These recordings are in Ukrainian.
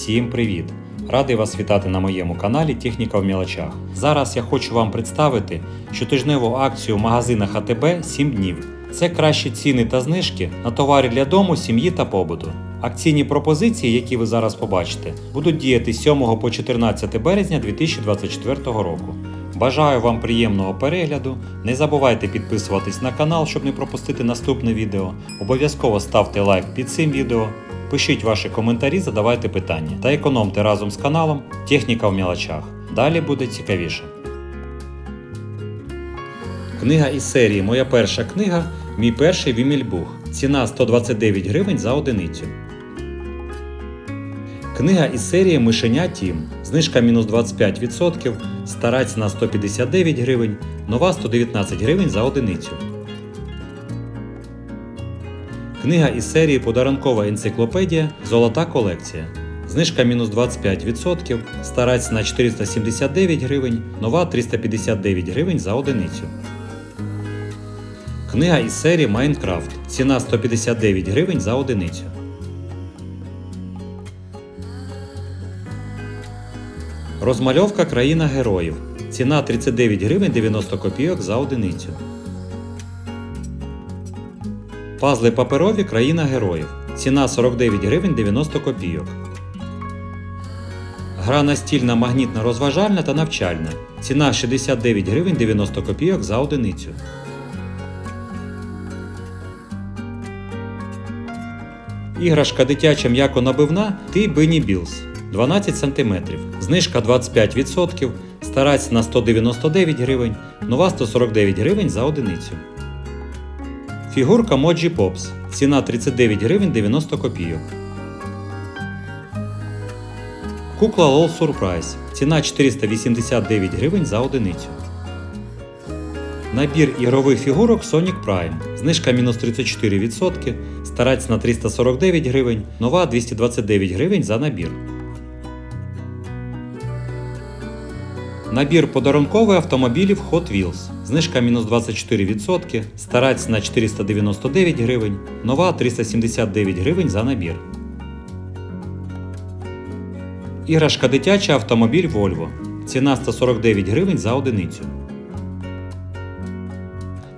Всім привіт! Радий вас вітати на моєму каналі Техніка в мілочах. Зараз я хочу вам представити щотижневу акцію в магазинах АТБ 7 днів. Це кращі ціни та знижки на товари для дому, сім'ї та побуту. Акційні пропозиції, які ви зараз побачите, будуть діяти з 7 по 14 березня 2024 року. Бажаю вам приємного перегляду. Не забувайте підписуватись на канал, щоб не пропустити наступне відео. Обов'язково ставте лайк під цим відео. Пишіть ваші коментарі, задавайте питання та економте разом з каналом Техніка в мілочах. Далі буде цікавіше. Книга із серії Моя перша книга Мій перший Вімільбух. Ціна 129 гривень за одиницю. Книга із серії Мишеня Тім. Знижка мінус 25%, стара ціна 159 гривень, нова 119 гривень за одиницю. Книга із серії Подарункова енциклопедія Золота колекція. Знижка мінус 25%, стара ціна 479 гривень, нова 359 гривень за одиницю. Книга із серії Майнкрафт. Ціна 159 гривень за одиницю. Розмальовка країна героїв. Ціна 39 гривень 90 копійок за одиницю. Пазли паперові країна героїв. Ціна 49 гривень 90 копійок. Гра настільна магнітна розважальна та навчальна. Ціна 69 гривень 90 копійок за одиницю. Іграшка дитяча м'яко-набивна Ти Бенні Білс 12 см. Знижка 25%. Стара ціна 199 гривень, нова 149 гривень за одиницю. Фігурка Моджі Попс. Ціна 39 гривень 90 копійок. Кукла Лол Surprise. Ціна 489 гривень за одиницю. Набір ігрових фігурок Sonic Prime. Знижка мінус 34%. Стара ціна 349 гривень, нова 229 гривень за набір. Набір подарункових автомобілів Hot Wheels. Знижка мінус 24%, стара ціна 499 гривень, нова 379 гривень за набір. Іграшка дитяча автомобіль Volvo. Ціна 149 гривень за одиницю.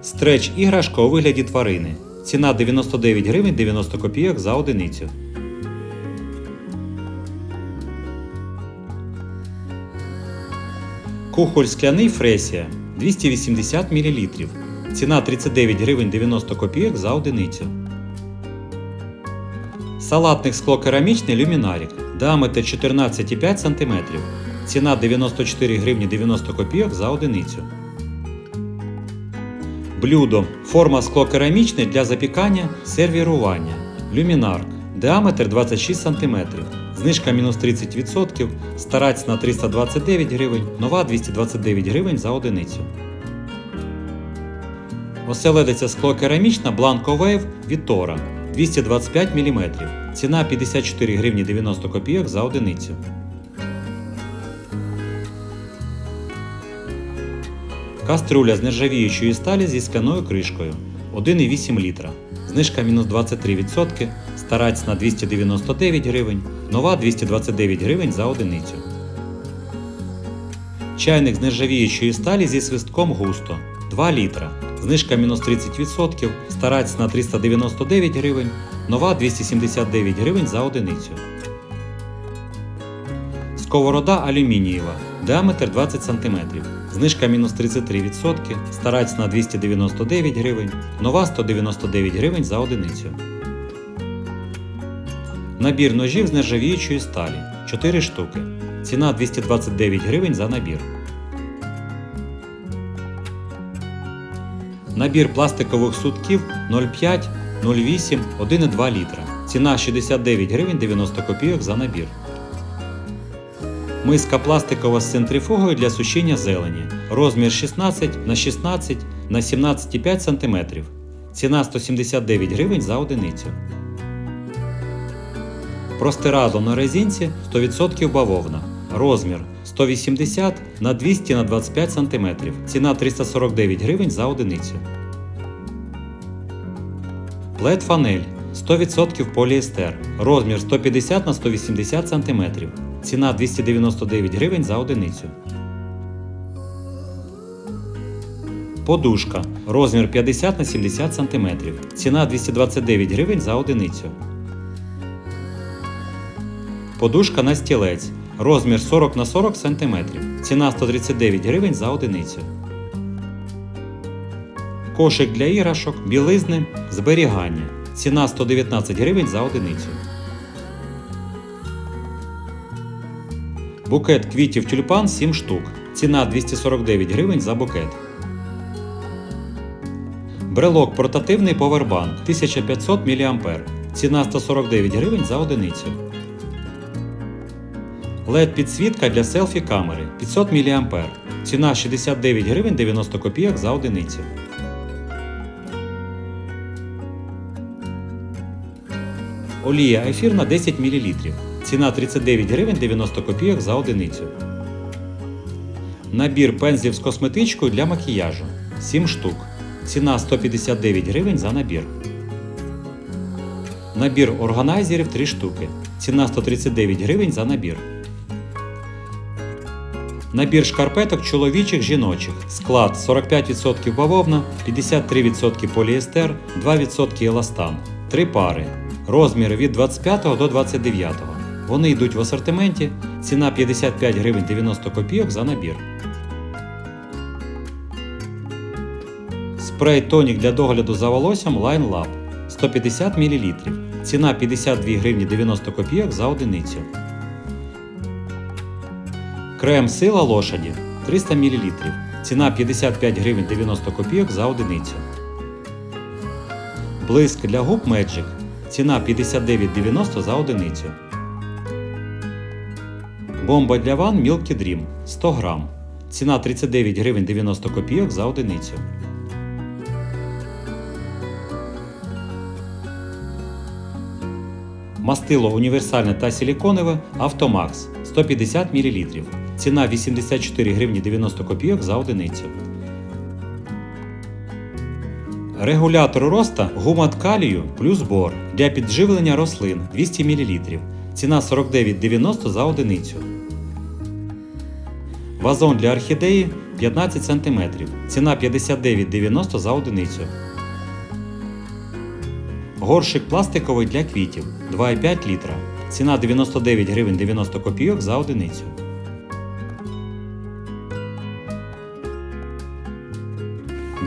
Стреч іграшка у вигляді тварини. Ціна 99 гривень 90 копійок за одиницю. Кухоль скляний Фресія 280 мл. Ціна 39 гривень 90 копійок за одиницю. Салатник склокерамічний люмінарік. Діаметр 14,5 см. Ціна 94 гривні 90 копійок за одиницю. Блюдо. Форма склокерамічний для запікання, сервірування. Люмінарк. Діаметр 26 см. Знижка мінус 30%, стара ціна 329 гривень, нова 229 гривень за одиницю. Оселедиця склокерамічна Blanco Wave від Тора 225 мм. Ціна 54 гривні 90 копійок за одиницю. Каструля з нержавіючої сталі зі скляною кришкою 1,8 літра. Знижка мінус 23%, стара ціна 299 гривень, нова 229 гривень за одиницю. Чайник з нержавіючої сталі зі свистком густо 2 літра. Знижка мінус 30%, стара ціна 399 гривень, нова 279 гривень за одиницю. Сковорода алюмінієва. Діаметр 20 см. Знижка мінус 33%, стара ціна 299 гривень, нова 199 гривень за одиницю. Набір ножів з нержавіючої сталі 4 штуки. Ціна 229 гривень за набір. Набір пластикових сутків 0,5, 0,8, 1,2 літра. Ціна 69 гривень 90 копійок за набір. Миска пластикова з центрифугою для сушіння зелені. Розмір 16 на 16 на 17,5 см. Ціна 179 гривень за одиницю. Простирадло на резинці 100% бавовна. Розмір 180 на 200 на 25 см. Ціна 349 гривень за одиницю. Плед фанель 100% поліестер. Розмір 150 на 180 см. Ціна 299 гривень за одиницю. Подушка. Розмір 50 на 70 см. Ціна 229 гривень за одиницю. Подушка на стілець. Розмір 40 на 40 см. Ціна 139 гривень за одиницю. Кошик для іграшок, білизни, зберігання. Ціна 119 гривень за одиницю. Букет квітів тюльпан 7 штук. Ціна 249 гривень за букет. Брелок портативний повербанк 1500 мА. Ціна 149 гривень за одиницю. LED підсвітка для селфі камери 500 мА. Ціна 69 гривень 90 копійок за одиницю. Олія ефірна 10 мл. Ціна 39 гривень 90 копійок за одиницю. Набір пензлів з косметичкою для макіяжу 7 штук. Ціна 159 гривень за набір. Набір органайзерів 3 штуки. Ціна 139 гривень за набір. Набір шкарпеток чоловічих жіночих. Склад 45% бавовна, 53% поліестер, 2% еластан. 3 пари. Розміри від 25 до 29. Вони йдуть в асортименті. Ціна 55 гривень 90 копійок за набір. Спрей тонік для догляду за волоссям Line Lab 150 мл. Ціна 52 гривні 90 копійок за одиницю. Крем сила лошаді 300 мл. Ціна 55 гривень 90 копійок за одиницю. Блиск для губ Magic. Ціна 59,90 за одиницю. Бомба для ван Milky Dream 100 грам. Ціна 39 гривень 90 копійок за одиницю. Мастило універсальне та силіконове Автомакс 150 мл. Ціна 84 гривні 90 копійок за одиницю. Регулятор роста гумат калію плюс бор для підживлення рослин 200 мл. Ціна 49,90 за одиницю. Вазон для орхідеї 15 см. Ціна 59,90 за одиницю. Горшик пластиковий для квітів 2,5 літра. Ціна 99 гривень 90 копійок за одиницю.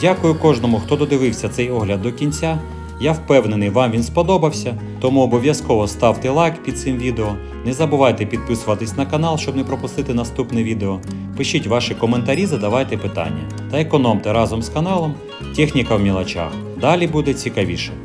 Дякую кожному, хто додивився цей огляд до кінця. Я впевнений, вам він сподобався, тому обов'язково ставте лайк під цим відео. Не забувайте підписуватись на канал, щоб не пропустити наступне відео. Пишіть ваші коментарі, задавайте питання та економте разом з каналом Техніка в мілочах. Далі буде цікавіше.